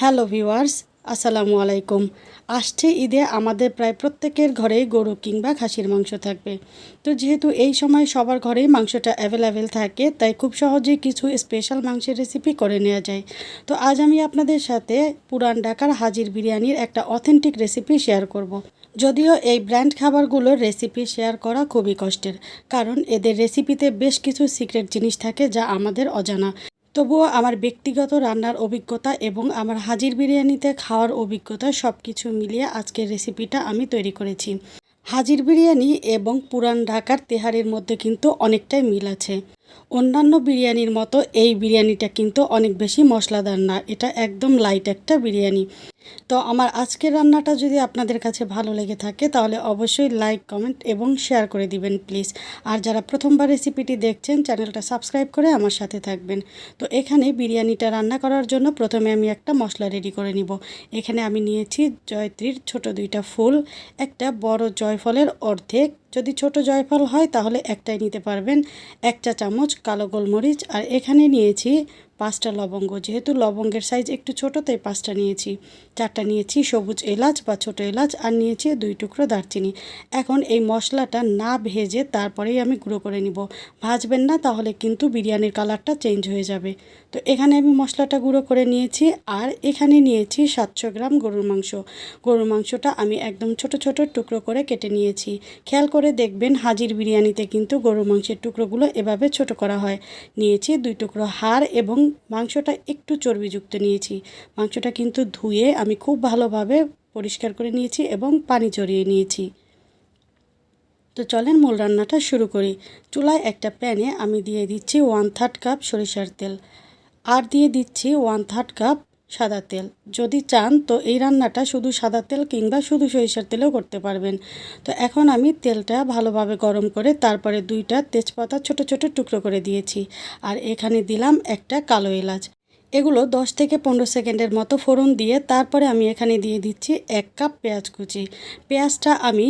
Hello viewers, আসসালামু আলাইকুম। আসছে ঈদে আমাদের প্রায় প্রত্যেকের ঘরেই গরু কিংবা খাসির মাংস থাকবে। তো যেহেতু এই সময় সবার ঘরেই মাংসটা অ্যাভেলেবেল থাকে, তাই খুব সহজেই কিছু স্পেশাল মাংসের রেসিপি করে নেওয়া যায়। তো আজ আমি আপনাদের সাথে পুরান ঢাকার হাজির বিরিয়ানির একটা অথেন্টিক রেসিপি শেয়ার করব। যদিও এই ব্র্যান্ড খাবারগুলোর রেসিপি শেয়ার করা খুবই কষ্টের, কারণ এদের রেসিপিতে বেশ কিছু সিক্রেট জিনিস থাকে যা আমাদের অজানা। তবুও আমার ব্যক্তিগত রান্নার অভিজ্ঞতা এবং আমার হাজির বিরিয়ানিতে খাওয়ার অভিজ্ঞতা সব কিছু মিলিয়ে আজকের রেসিপিটা আমি তৈরি করেছি। হাজির বিরিয়ানি এবং পুরান ঢাকার তেহারের মধ্যে কিন্তু অনেকটাই মিল আছে। অন্যান্য বিরিয়ানির মতো এই বিরিয়ানিটা কিন্তু অনেক বেশি মশলাদার না, এটা একদম লাইট একটা বিরিয়ানি। তো আমার আজকের রান্নাটা যদি আপনাদের কাছে ভালো লেগে থাকে, তাহলে অবশ্যই লাইক কমেন্ট এবং শেয়ার করে দিবেন প্লিজ আর যারা প্রথমবার রেসিপিটি দেখছেন চ্যানেলটা সাবস্ক্রাইব করে আমার সাথে থাকবেন। তো এখানে বিরিয়ানিটা রান্না করার জন্য প্রথমে আমি একটা মশলা রেডি করে নিব। এখানে আমি নিয়েছি জয়ত্রীর ছোট দুইটা ফুল, একটা বড় জয়ফলের অর্ধেক। যদি ছোট জয়ফল হয়, তাহলে একটাই নিতে পারবেন এক চা চামচ কালো গোলমরিচ। আর এখানে নিয়েছি পাঁচটা লবঙ্গ। যেহেতু লবঙ্গের সাইজ একটু ছোটো, তাই পাঁচটা নিয়েছি। চারটা নিয়েছি সবুজ এলাচ বা ছোটো এলাচ আর নিয়েছি দুই টুকরো দারচিনি। এখন এই মশলাটা না ভেজে তারপরেই আমি গুঁড়ো করে নিব। ভাজবেন না, তাহলে কিন্তু বিরিয়ানির কালারটা চেঞ্জ হয়ে যাবে। তো এখানে আমি মশলাটা গুঁড়ো করে নিয়েছি আর এখানে নিয়েছি সাতশো গ্রাম গরুর মাংস। গরুর মাংসটা আমি একদম ছোট ছোট টুকরো করে কেটে নিয়েছি। খেয়াল করে দেখবেন হাজির বিরিয়ানিতে কিন্তু গরুর মাংসের টুকরোগুলো এভাবে ছোট করা হয়। নিয়েছি দুই টুকরো হাড় এবং মাংসটা একটু চর্বিযুক্ত নিয়েছি। মাংসটা কিন্তু ধুয়ে আমি খুব ভালোভাবে পরিষ্কার করে নিয়েছি এবং পানি চড়িয়ে নিয়েছি। তো চলেন মূল রান্নাটা শুরু করি। চুলায় একটা প্যানে আমি দিয়ে দিচ্ছি ওয়ান থার্ড কাপ সরিষার তেল। আর দিয়ে দিচ্ছি ওয়ান থার্ড কাপ সাদা তেল। যদি চান তো এই রান্নাটা শুধু সাদা তেল কিংবা শুধু সরিষার তেলেও করতে পারবেন। তো এখন আমি তেলটা ভালোভাবে গরম করে তারপরে দুইটা তেজপাতা ছোট ছোট টুকরো করে দিয়েছি। আর এখানে দিলাম একটা কালো এলাচ। এগুলো 10 থেকে পনেরো সেকেন্ডের মতো ফোড়ন দিয়ে তারপরে আমি এখানে দিয়ে দিচ্ছি এক কাপ পেঁয়াজ কুচি। পেঁয়াজটা আমি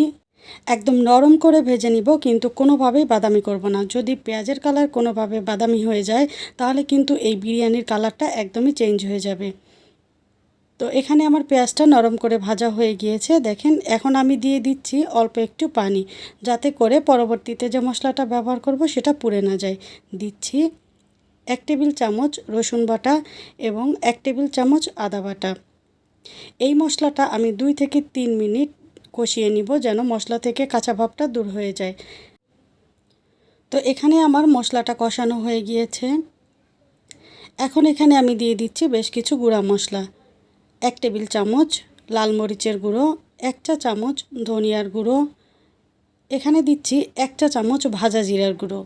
একদম নরম করে ভেজে নিব, কিন্তু কোনোভাবেই বাদামি করব না। যদি পেঁয়াজের কালার কোনোভাবে বাদামি হয়ে যায়, তাহলে কিন্তু এই বিরিয়ানির কালারটা একদমই চেঞ্জ হয়ে যাবে। তো এখানে আমার পেঁয়াজটা নরম করে ভাজা হয়ে গিয়েছে। দেখেন, এখন আমি দিয়ে দিচ্ছি অল্প একটু পানি, যাতে করে পরবর্তীতে যে মশলাটা ব্যবহার করব সেটা পুড়ে না যায়। দিচ্ছি এক টেবিল চামচ রসুন বাটা এবং এক টেবিল চামচ আদা বাটা। এই মশলাটা আমি দুই থেকে তিন মিনিট কষিয়ে নিব যেন মশলা থেকে কাঁচা ভাবটা দূর হয়ে যায়। তো এখানে আমার মশলাটা কষানো হয়ে গিয়েছে। এখন এখানে আমি দিয়ে দিচ্ছি বেশ কিছু গুঁড়া মশলা। এক টেবিল চামচ লাল মরিচের গুঁড়ো, এক চা চামচ ধনিয়ার গুঁড়ো। এখানে দিচ্ছি এক চা চামচ ভাজা জিরার গুঁড়ো।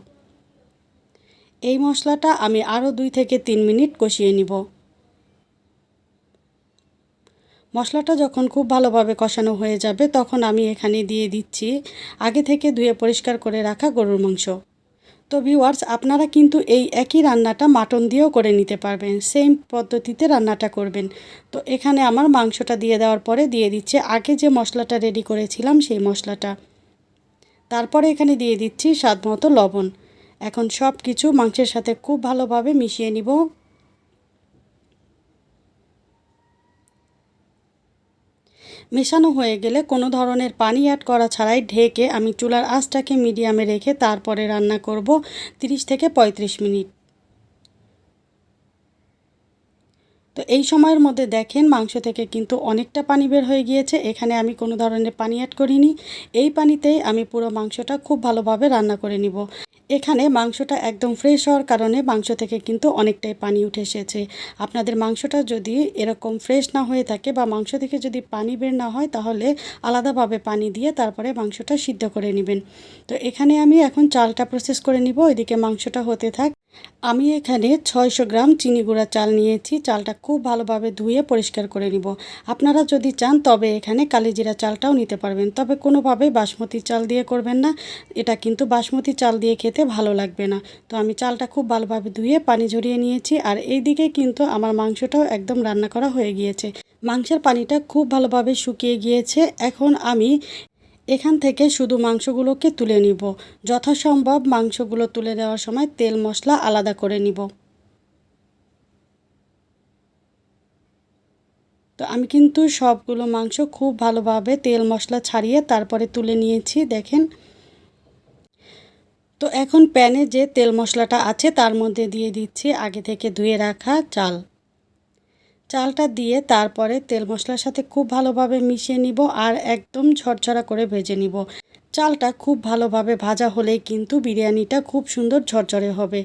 এই মশলাটা আমি আরও দুই থেকে তিন মিনিট কষিয়ে নিব। মশলাটা যখন খুব ভালোভাবে কষানো হয়ে যাবে, তখন আমি এখানে দিয়ে দিচ্ছি আগে থেকে ধুয়ে পরিষ্কার করে রাখা গরুর মাংস। তো ভিউয়ার্স আপনারা কিন্তু এই একই রান্নাটা মাটন দিয়েও করে নিতে পারবেন। সেম পদ্ধতিতে রান্নাটা করবেন। তো এখানে আমার মাংসটা দিয়ে দেওয়ার পরে দিয়ে দিচ্ছে, আগে যে মশলাটা রেডি করেছিলাম সেই মশলাটা। তারপরে এখানে দিয়ে দিচ্ছি স্বাদ মতো লবণ। এখন সব কিছু মাংসের সাথে খুব ভালোভাবে মিশিয়ে নিব। মেশানো হয়ে গেলে কোনো ধরনের পানি অ্যাড করা ছাড়াই ঢেকে আমি চুলার আঁচটাকে মিডিয়ামে রেখে তারপরে রান্না করব 30 থেকে 35 মিনিট। তো এই সময়ের মধ্যে দেখেন মাংস থেকে কিন্তু অনেকটা পানি বের হয়ে গিয়েছে, এখানে আমি কোনো ধরনের পানি অ্যাড করিনি। এই পানিতেই আমি পুরো মাংসটা খুব ভালোভাবে রান্না করে নিব। এখানে মাংসটা একদম ফ্রেশ হওয়ার কারণে মাংস থেকে কিন্তু অনেকটাই পানি উঠে এসেছে। আপনাদের মাংসটা যদি এরকম ফ্রেশ না হয়ে থাকে বা মাংস থেকে যদি পানি বের না হয়, তাহলে আলাদাভাবে পানি দিয়ে তারপরে মাংসটা সিদ্ধ করে নেবেন। তো এখানে আমি এখন চালটা প্রসেস করে নিব। ওইদিকে মাংসটা হতে থাক আমি এখানে ছয়শো গ্রাম চিনি গুঁড়া চাল নিয়েছি। চালটা খুব ভালোভাবে ধুয়ে পরিষ্কার করে নিব। আপনারা যদি চান তবে এখানে কালিজিরা চালটাও নিতে পারবেন। তবে কোনোভাবেই বাসমতি চাল দিয়ে করবেন না। এটা কিন্তু বাসমতি চাল দিয়ে খেতে ভালো লাগবে না। তো আমি চালটা খুব ভালোভাবে ধুয়ে পানি ঝরিয়ে নিয়েছি। আর এই দিকে কিন্তু আমার মাংসটাও একদম রান্না করা হয়ে গিয়েছে। মাংসের পানিটা খুব ভালোভাবে শুকিয়ে গিয়েছে। এখন আমি এখান থেকে শুধু মাংসগুলোকে তুলে নিব। যথাসম্ভব মাংসগুলো তুলে দেওয়ার সময় তেল মশলা আলাদা করে নিব। তো আমি কিন্তু সবগুলো মাংস খুব ভালোভাবে তেল মশলা ছাড়িয়ে তারপরে তুলে নিয়েছি, দেখেন। তো এখন প্যানে যে তেল মশলাটা আছে তার মধ্যে দিয়ে দিচ্ছি, আগে থেকে ধুয়ে রাখা চাল। চালটা দিয়ে তারপরে তেল মশলার সাথে খুব ভালোভাবে মিশিয়ে নিব আর একদম ঝরঝরা করে ভেজে নিব। চালটা খুব ভালোভাবে ভাজা হলেই কিন্তু বিরিয়ানিটা খুব সুন্দর ঝরঝরে হবে।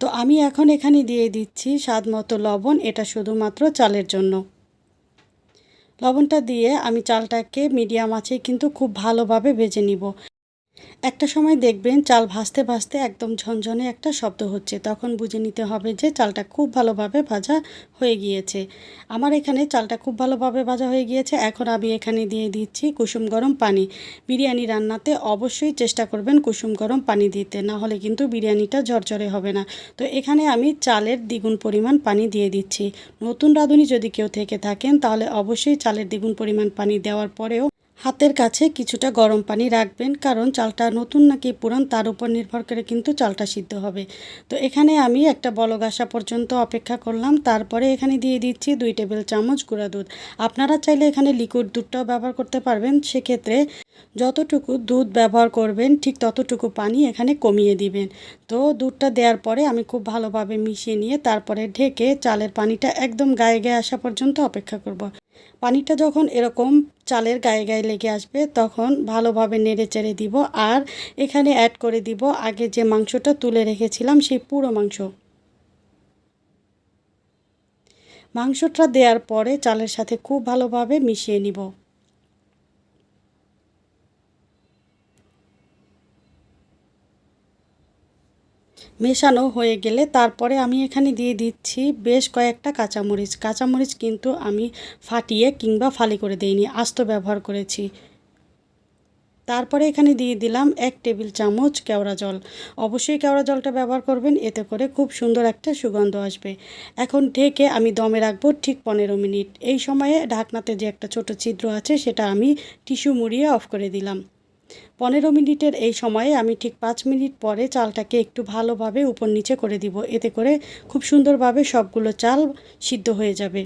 তো আমি এখন এখানে দিয়ে দিচ্ছি স্বাদ মতো লবণ, এটা শুধুমাত্র চালের জন্য। লবণটা দিয়ে আমি চালটাকে মিডিয়াম আছে কিন্তু খুব ভালোভাবে ভেজে নিব। একটা সময় দেখবেন চাল ভাজতে ভাজতে একদম ঝনঝনে একটা শব্দ হচ্ছে। তখন বুঝে নিতে হবে যে চালটা খুব ভালোভাবে ভাজা হয়ে গিয়েছে। আমার এখানে চালটা খুব ভালোভাবে ভাজা হয়ে গিয়েছে। এখন আমি এখানে দিয়ে দিচ্ছি কুসুম গরম পানি। বিরিয়ানি রান্নাতে অবশ্যই চেষ্টা করবেন কুসুম গরম পানি দিতে। না হলে কিন্তু বিরিয়ানিটা ঝরঝরে হবে না। তো এখানে আমি চালের দ্বিগুণ পরিমাণ পানি দিয়ে দিচ্ছি। নতুন রাঁধুনি যদি কেউ থেকে থাকেন তাহলে অবশ্যই চালের দ্বিগুণ পরিমাণ পানি দেওয়ার পরেও হাতের কাছে কিছুটা গরম পানি রাখবেন, কারণ চালটা নতুন নাকি পুরান তার উপর নির্ভর করে কিন্তু চালটা সিদ্ধ হবে। তো এখানে আমি একটা বলক আসা পর্যন্ত অপেক্ষা করলাম, তারপরে এখানে দিয়ে দিচ্ছি দুই টেবিল চামচ গুঁড়া দুধ। আপনারা চাইলে এখানে লিকুইড দুধটাও ব্যবহার করতে পারবেন, সেক্ষেত্রে যতটুকু দুধ ব্যবহার করবেন, ঠিক ততটুকু পানি এখানে কমিয়ে দিবেন। তো দুধটা দেওয়ার পরে আমি খুব ভালোভাবে মিশিয়ে নিয়ে তারপরে ঢেকে চালের পানিটা একদম গায়ে গায়ে আসা পর্যন্ত অপেক্ষা করব। পানিটা যখন এরকম চালের গায়ে গায়ে লেগে আসবে, তখন ভালোভাবে নেড়ে চেড়ে দিব আর এখানে অ্যাড করে দিব আগে যে মাংসটা তুলে রেখেছিলাম সেই পুরো মাংস। মাংসটা দেওয়ার পরে চালের সাথে খুব ভালোভাবে মিশিয়ে নিব। মেশানো হয়ে গেলে তারপরে আমি এখানে দিয়ে দিচ্ছি বেশ কয়েকটা কাঁচামরিচ। কাঁচামরিচ কিন্তু আমি ফাটিয়ে কিংবা ফালি করে দিইনি, আস্ত ব্যবহার করেছি। তারপরে এখানে দিয়ে দিলাম এক টেবিল চামচ কেওড়া জল। অবশ্যই কেওড়া জলটা ব্যবহার করবেন, এতে করে খুব সুন্দর একটা সুগন্ধ আসবে। এখন ঢেকে আমি দমে রাখব ঠিক পনেরো মিনিট। এই সময়ে ঢাকনাতে যে একটা ছোট ছিদ্র আছে সেটা আমি টিস্যু মুড়িয়ে অফ করে দিলাম। পনেরো মিনিটের এই সময়ে আমি ঠিক পাঁচ মিনিট পরে চালটাকে একটু ভালোভাবে উপর নিচে করে দিব। এতে করে খুব সুন্দরভাবে সবগুলো চাল সিদ্ধ হয়ে যাবে।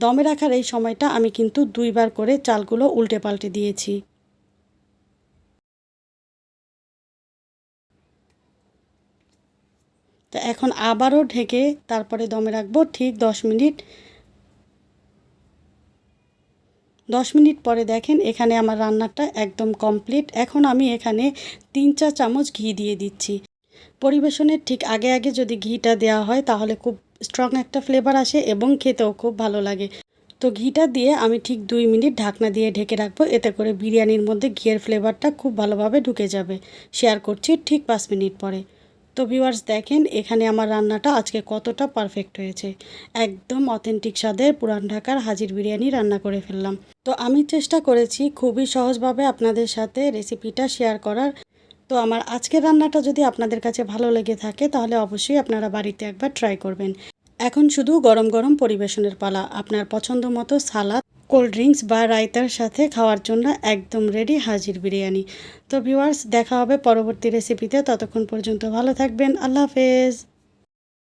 দমে রাখার এই সময়টা আমি কিন্তু দুইবার করে চালগুলো উল্টে পাল্টে দিয়েছি। তো এখন আবারও ঢেকে তারপরে দমে রাখব ঠিক দশ মিনিট। দশ মিনিট পরে দেখেন এখানে আমার রান্নাটা একদম কমপ্লিট এখন আমি এখানে তিন চা চামচ ঘি দিয়ে দিচ্ছি। পরিবেশনের ঠিক আগে আগে যদি ঘিটা দেওয়া হয় তাহলে খুব স্ট্রং একটা ফ্লেভার আসে এবং খেতেও খুব ভালো লাগে। তো ঘিটা দিয়ে আমি ঠিক দুই মিনিট ঢাকনা দিয়ে ঢেকে রাখব, এতে করে বিরিয়ানির মধ্যে ঘিয়ের ফ্লেভারটা খুব ভালোভাবে ঢুকে যাবে। শেয়ার করছি ঠিক পাঁচ মিনিট পরে। তো ভিউয়ার্স দেখেন এখানে আমার রান্নাটা আজকে কতটা পারফেক্ট হয়েছে। একদম অথেন্টিক স্বাদের পুরান ঢাকার হাজির বিরিয়ানি রান্না করে ফেললাম। তো আমি চেষ্টা করেছি খুবই সহজভাবে আপনাদের সাথে রেসিপিটা শেয়ার করার। তো আমার আজকের রান্নাটা যদি আপনাদের কাছে ভালো লেগে থাকে, তাহলে অবশ্যই আপনারা বাড়িতে একবার ট্রাই করবেন। এখন শুধু গরম গরম পরিবেশনের পালা। আপনার পছন্দ মতো সালাদ কোল্ড ড্রিঙ্কস বা রায়তার সাথে খাওয়ার জন্য একদম রেডি হাজির বিরিয়ানি। তো ভিউয়ার্স দেখা হবে পরবর্তী রেসিপিতে ততক্ষণ পর্যন্ত ভালো থাকবেন। আল্লাহ হাফেজ।